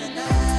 tonight.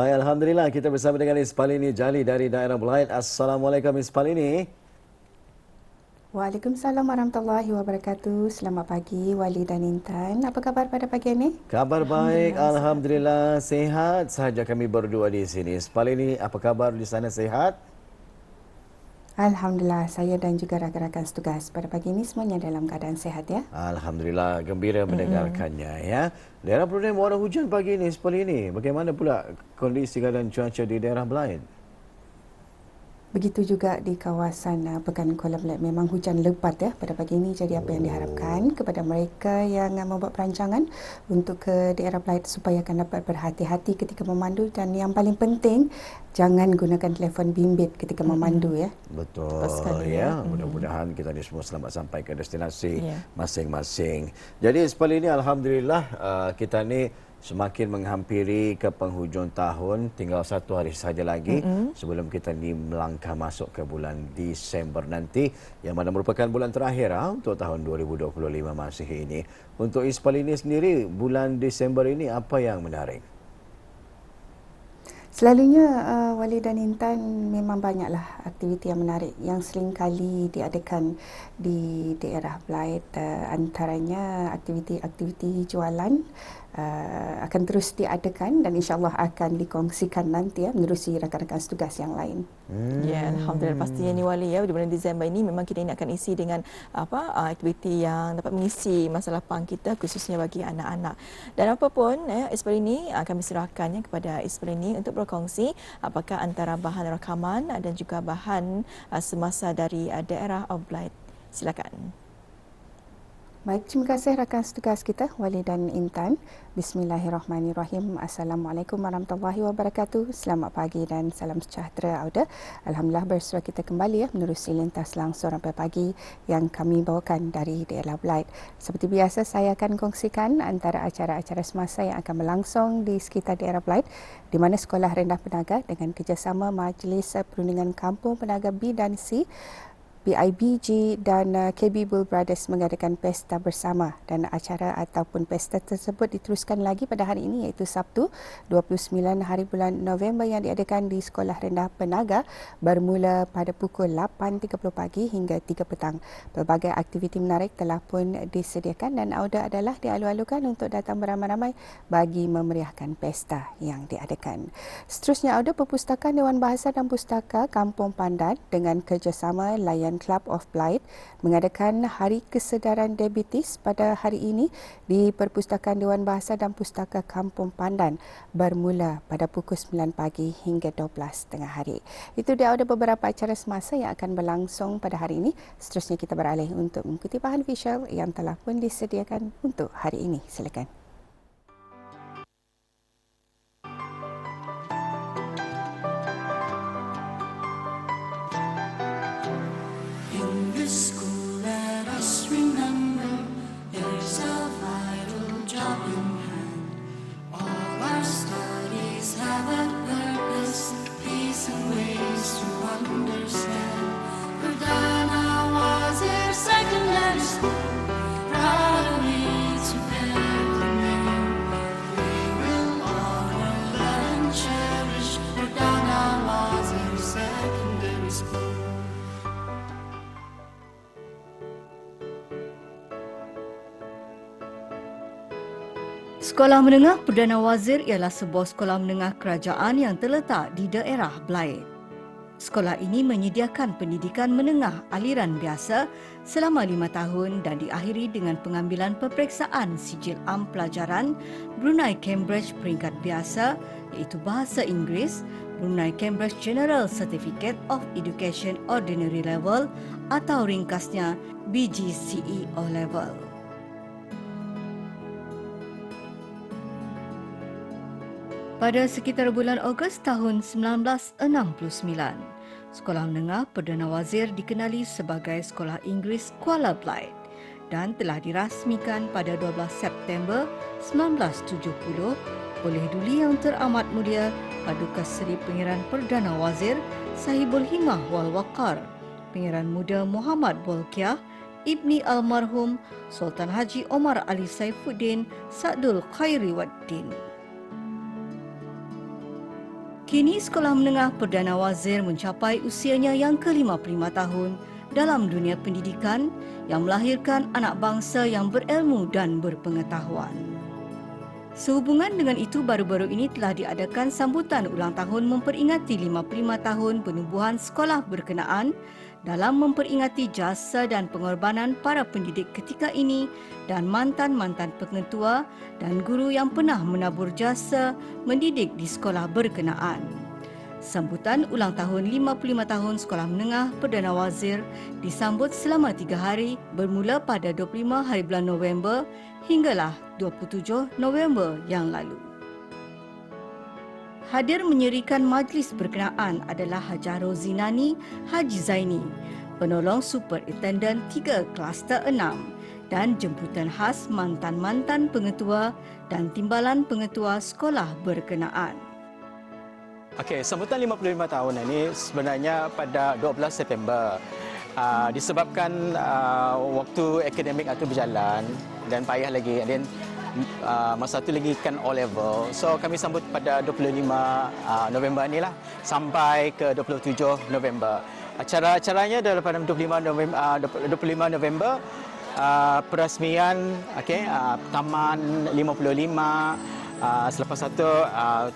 Baik, Alhamdulillah kita bersama dengan Ispalini Jali dari daerah Belaid. Assalamualaikum Ispalini. Waalaikumsalam warahmatullahi wabarakatuh. Selamat pagi Wali dan Intan. Apa khabar pada pagi ini? Kabar baik, Alhamdulillah, Alhamdulillah sehat sahaja kami berdua di sini. Ispalini, apa kabar di sana sehat? Alhamdulillah, saya dan juga rakan-rakan setugas pada pagi ini semuanya dalam keadaan sehat ya. Alhamdulillah, gembira mendengarkannya mm-hmm. ya. Daerah Brunei warna hujan pagi ini seperti ini. Bagaimana pula kondisi keadaan cuaca di daerah lain? Begitu juga di kawasan uh, Pekan Kuala Melak memang hujan lebat ya pada pagi ini jadi apa yang diharapkan kepada mereka yang uh, membuat perancangan untuk ke daerah Belait supaya akan dapat berhati-hati ketika memandu dan yang paling penting jangan gunakan telefon bimbit ketika memandu ya. Betul sekali, ya. ya. Mudah-mudahan kita ni semua selamat sampai ke destinasi yeah. masing-masing. Jadi seperti ini alhamdulillah uh, kita ni semakin menghampiri ke penghujung tahun tinggal satu hari saja lagi mm-hmm. sebelum kita ni melangkah masuk ke bulan Disember nanti yang mana merupakan bulan terakhir ha, untuk tahun 2025 masih ini. Untuk Ispal ini sendiri bulan Disember ini apa yang menarik? Selalunya uh, Wali dan Intan memang banyaklah aktiviti yang menarik yang sering kali diadakan di daerah Blight uh, antaranya aktiviti-aktiviti jualan uh, akan terus diadakan dan insyaallah akan dikongsikan nanti ya menerusi rakan-rakan setugas yang lain. Hmm. Ya, alhamdulillah pastinya ni Wali ya di bulan Disember ini memang kita ini akan isi dengan apa uh, aktiviti yang dapat mengisi masa lapang kita khususnya bagi anak-anak. Dan apapun ya Isper ini akan diserahkannya kepada Isper ini untuk berkongsi apakah antara bahan rakaman dan juga bahan uh, semasa dari uh, daerah Oblight. Silakan. Baik, terima kasih rakan setugas kita, Wali dan Intan. Bismillahirrahmanirrahim. Assalamualaikum warahmatullahi wabarakatuh. Selamat pagi dan salam sejahtera, Auda. Alhamdulillah bersua kita kembali ya menerusi lintas langsung sampai pagi yang kami bawakan dari daerah Blight. Seperti biasa, saya akan kongsikan antara acara-acara semasa yang akan berlangsung di sekitar daerah Blight di mana Sekolah Rendah Penaga dengan kerjasama Majlis Perundingan Kampung Penaga B dan C BIBG dan uh, KB Bull Brothers mengadakan pesta bersama dan acara ataupun pesta tersebut diteruskan lagi pada hari ini iaitu Sabtu 29 hari bulan November yang diadakan di Sekolah Rendah Penaga bermula pada pukul 8.30 pagi hingga 3 petang. Pelbagai aktiviti menarik telah pun disediakan dan auda adalah dialu-alukan untuk datang beramai-ramai bagi memeriahkan pesta yang diadakan. Seterusnya auda perpustakaan Dewan Bahasa dan Pustaka Kampung Pandan dengan kerjasama layan Australian Club of Blight mengadakan Hari Kesedaran Diabetes pada hari ini di Perpustakaan Dewan Bahasa dan Pustaka Kampung Pandan bermula pada pukul 9 pagi hingga 12 tengah hari. Itu dia ada beberapa acara semasa yang akan berlangsung pada hari ini. Seterusnya kita beralih untuk mengikuti bahan visual yang telah pun disediakan untuk hari ini. Silakan. Sekolah Menengah Perdana Wazir ialah sebuah sekolah menengah kerajaan yang terletak di daerah Blair. Sekolah ini menyediakan pendidikan menengah aliran biasa selama lima tahun dan diakhiri dengan pengambilan peperiksaan sijil am pelajaran Brunei Cambridge peringkat biasa iaitu Bahasa Inggeris, Brunei Cambridge General Certificate of Education Ordinary Level atau ringkasnya BGCE O Level. Pada sekitar bulan Ogos tahun 1969, Sekolah Menengah Perdana Wazir dikenali sebagai Sekolah Inggeris Kuala Blythe dan telah dirasmikan pada 12 September 1970 oleh Duli Yang Teramat Mulia Paduka Seri Pengiran Perdana Wazir Sahibul Himah Wal Waqar, Pengiran Muda Muhammad Bolkiah, Ibni Almarhum Sultan Haji Omar Ali Saifuddin Sadul Khairi Waddin. Kini Sekolah Menengah Perdana Wazir mencapai usianya yang ke-55 tahun dalam dunia pendidikan yang melahirkan anak bangsa yang berilmu dan berpengetahuan. Sehubungan dengan itu, baru-baru ini telah diadakan sambutan ulang tahun memperingati 55 tahun penubuhan sekolah berkenaan dalam memperingati jasa dan pengorbanan para pendidik ketika ini dan mantan-mantan pengetua dan guru yang pernah menabur jasa mendidik di sekolah berkenaan. Sambutan ulang tahun 55 tahun Sekolah Menengah Perdana Wazir disambut selama tiga hari bermula pada 25 hari bulan November hinggalah 27 November yang lalu. Hadir menyerikan majlis berkenaan adalah Hajar Rozinani Haji Zaini, penolong superintendent 3 kluster 6 dan jemputan khas mantan-mantan pengetua dan timbalan pengetua sekolah berkenaan. Okey, sambutan 55 tahun ini sebenarnya pada 12 September. Uh, disebabkan uh, waktu akademik itu berjalan dan payah lagi dan uh, masa tu lagi kan O level. So kami sambut pada 25 uh, November ni lah sampai ke 27 November. Acara-acaranya adalah pada 25 November uh, 25 November uh, perasmian okey uh, Taman 55 uh, selepas itu uh,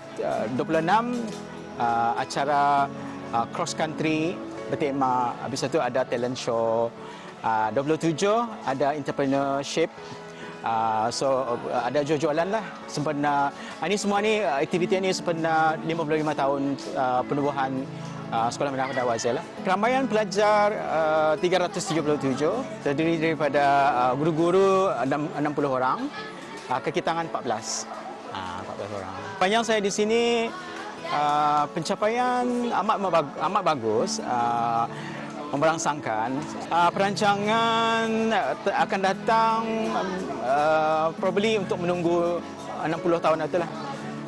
26 uh, acara uh, cross country bertema habis itu ada talent show uh, 27 ada entrepreneurship Uh, so uh, ada jual-jualan lah sempena ini semua ni aktiviti ini sempena 55 tahun uh, penubuhan uh, Sekolah Menengah Perdana Wazir lah. Keramaian pelajar uh, 377 terdiri daripada uh, guru-guru 60 orang, uh, kekitangan 14. Uh, 14 orang. Panjang saya di sini uh, pencapaian amat amat bagus. Uh, memberangsangkan. Uh, perancangan akan datang uh, probably untuk menunggu 60 tahun itu lah.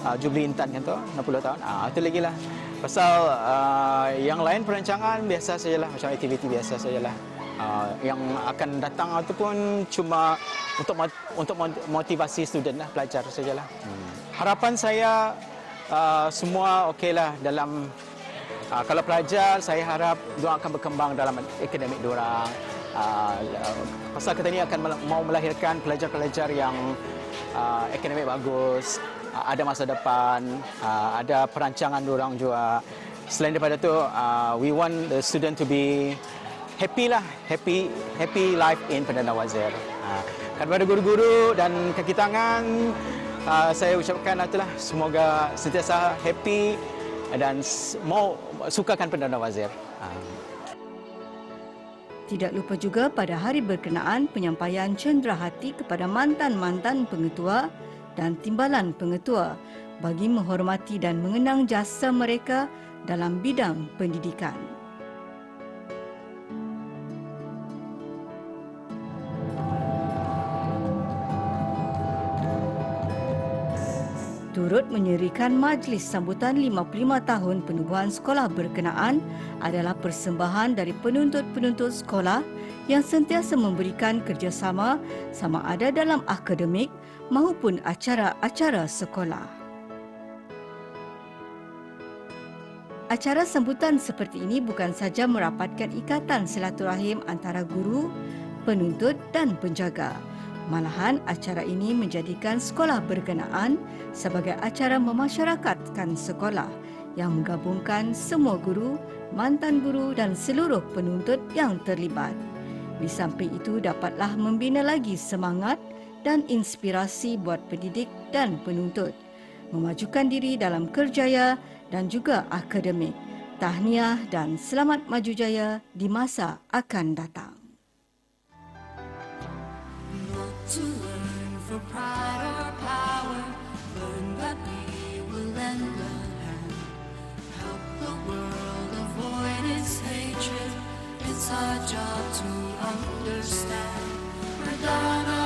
Uh, Jubilee Intan kan tu 60 tahun. Ah uh, itu lagi lah. Pasal uh, yang lain perancangan biasa sajalah macam aktiviti biasa sajalah. Uh, yang akan datang itu pun cuma untuk untuk motivasi student lah pelajar sajalah. Hmm. harapan saya uh, semua okeylah dalam Uh, kalau pelajar, saya harap dia akan berkembang dalam akademik diorang. Uh, pasal kita ini akan mau melahirkan pelajar-pelajar yang uh, akademik bagus, uh, ada masa depan, uh, ada perancangan diorang juga. Selain daripada itu, uh, we want the student to be happy lah, happy happy life in Perdana Wazir. Uh, kepada guru-guru dan kaki tangan, uh, saya ucapkan itulah semoga sentiasa happy dan mau sukakan Perdana Wazir. Ha. Tidak lupa juga pada hari berkenaan penyampaian cendera hati kepada mantan-mantan pengetua dan timbalan pengetua bagi menghormati dan mengenang jasa mereka dalam bidang pendidikan. Turut menyerikan majlis sambutan 55 tahun penubuhan sekolah berkenaan adalah persembahan dari penuntut-penuntut sekolah yang sentiasa memberikan kerjasama sama ada dalam akademik maupun acara-acara sekolah. Acara sambutan seperti ini bukan saja merapatkan ikatan silaturahim antara guru, penuntut dan penjaga, Malahan acara ini menjadikan sekolah berkenaan sebagai acara memasyarakatkan sekolah yang menggabungkan semua guru, mantan guru dan seluruh penuntut yang terlibat. Di samping itu dapatlah membina lagi semangat dan inspirasi buat pendidik dan penuntut memajukan diri dalam kerjaya dan juga akademik. Tahniah dan selamat maju jaya di masa akan datang. to learn for pride or power. Learn that we will lend a hand. Help the world avoid its hatred. It's our job to understand. Madonna.